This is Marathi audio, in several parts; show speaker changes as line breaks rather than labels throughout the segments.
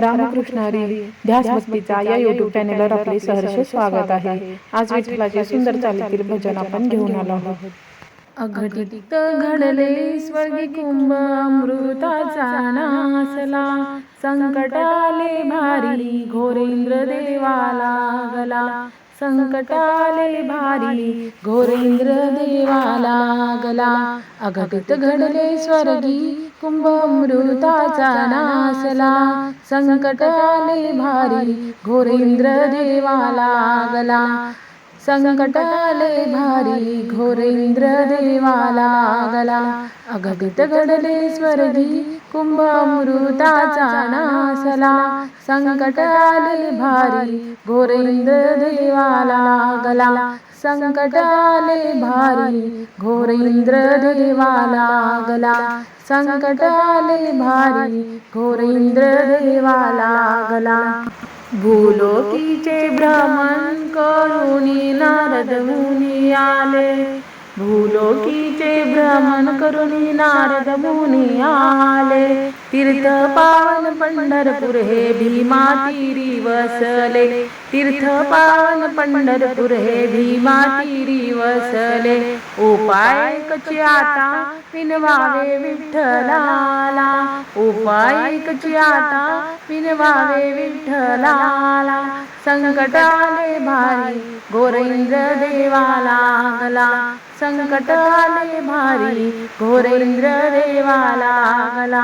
रामकृष्णारी ध्यास भक्तीचा या युट्यूब चॅनेलवर आपले सहर्ष स्वागत आहे. आज विठ्ठलाचे सुंदर चालीतील भजन आपण घेऊन आलो आहोत. अघटित घडले स्वर्गी कुंभ अमृताचा नासला. संकटाले भारी घोरेंद्र देवाला गला. संकटाले भारी घोरेंद्र देवाला लागला अघटित घडले स्वर्गी कुंभ अमृताचा नासला. संकटाले भारी घोरेंद्र देवाला लागला संकटाले भारी घोरेंद्र देवाला लागला अघटित घडले स्वर्गी कुंभ मृताचा नासला संकटाले भारी घोरेंद्र देवाला लागला. संकट आले भारी घोरेंद्र देवाला लागला. संकट आले भारी घोरेंद्र देवाला लागला. भूलोकीचे भ्रमण करुणी नारद मुनी आले. भूलोकीचे भ्रमण करून नारद मुनी आले. तीर्थ पावन पंढरपूर हे भीमा तीरी वसले तीर्थ पावन पंढरपूर हे भीमा तीरी वसले उपाय कची आता विनवावे विठ्ठलाला. उपाय कची आता विनवावे विठ्ठलाला. संकट आले भारी गोरेंद्र देवाला संकट आले भारी घोरेंद्र देवाला गला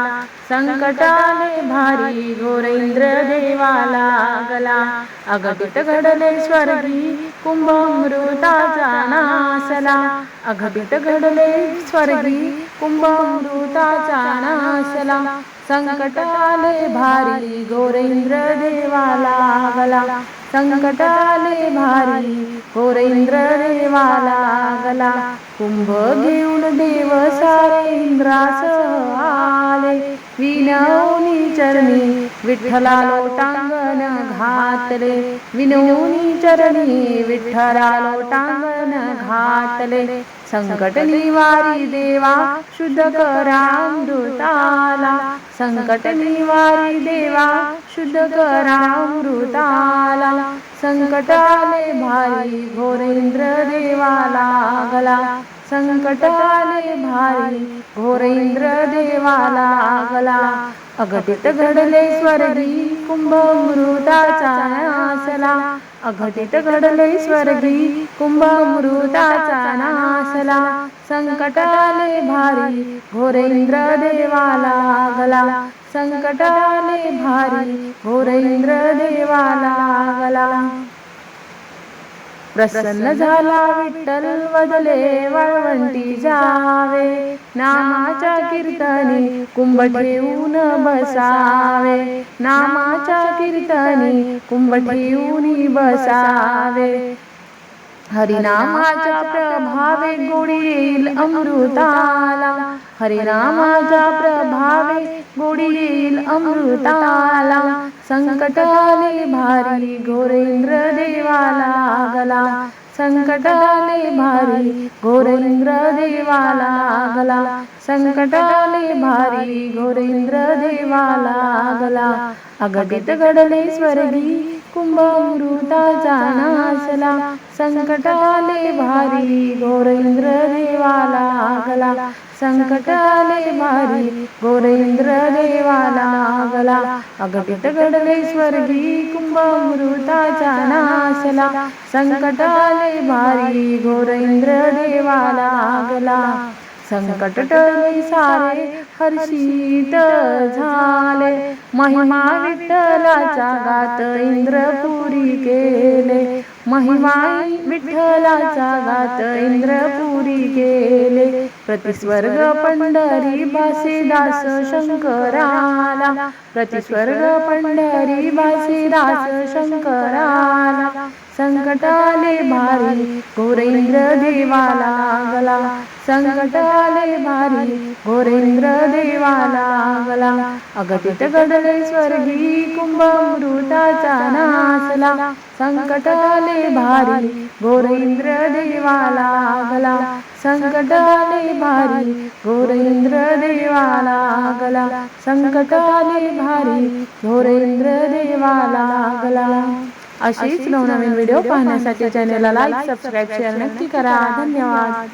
संकटाले भारी घोरेंद्र देवाला गला. अगटित घडले स्वर्गी कुंभमृताचा नासला. अगटित घडले स्वर्गी कुंभमृताचा नासला. संकटाले भारी घोरेंद्र देवाला गला. संकटाले भारी घोरेंद्र देवाला लागला कुंभ घेऊन देव सारे इंद्रास आले. विनवनी चरणी विठ्ठला लोटांगण घातले. विनवनी चरणी विठ्ठला लोटांगण घातले. संकट निवारी देवा शुद्ध करा अमृताला संकट निवारी देवा शुद्ध करा अमृताला. संकटाले भाई घोरेंद्र देवाला संकट संकटाले भारी घोरेंद्र देवाला आगला. अघटित घडले स्वर्गी कुंभमृताचा नासला. अघटित घडले स्वर्गी कुंभमृताचा नासला. संकटाले भारी घोरेंद्र देवाला गला संकटाले भारी घोरेंद्र देवाला आगला. प्रसन्न झाला विठ्ठल वदले वाळवंटी जावे. नामाच्या कीर्तनी कुंभ ठेवून बसावे. नामाच्या कीर्तनी कुंभ ठेवून बसावे. हरिनामाच्या प्रभावे गोडी येईल अमृताला. हरिनामाच्या प्रभावे गोडी येईल अमृताला. संकटाले भारी घोरेंद्र देवाला गला संकटाले भारी घोरेंद्र देवाला गला संकटाले भारी घोरेंद्र देवाला गला अगटित घडले स्वर्गी कुंभमृताचा संकट आले भारी घोरेंद्र देवाला लागला संकट आले भारी घोरेंद्र देवाला गला अगपित घडले स्वर्गी कुंभमृताचा नासला संकटाले भारी घोरेंद्र देवाला आगला. संकट टळले सारे हर्षित झाले. महिमा विठ्ठलाच्या गात इंद्रपुरी केले. महिमा विठ्ठलाचा गात इंद्रपुरी गेले प्रतिस्वर्ग पंढरी भासे दास शंकराला. प्रतिस्वर्ग पंढरी भासे दास शंकराला. संकटाले भारी घोरेंद्र देवाला गला. संकटाले भारी घोरेंद्र देवाला लागला अगतित घडले स्वर्गी कुंभमृताचा नासला संकटाले भारी घोरेंद्र देवाला लागला संकट आले भारी घोर इंद्र देवाला गला संकट आले भारी घोर इंद्र देवाला आगला. अशीच नवनवीन व्हिडिओ पाहण्यासाठी चॅनलला लाईक सबस्क्राईब शेअर नक्की करा. धन्यवाद.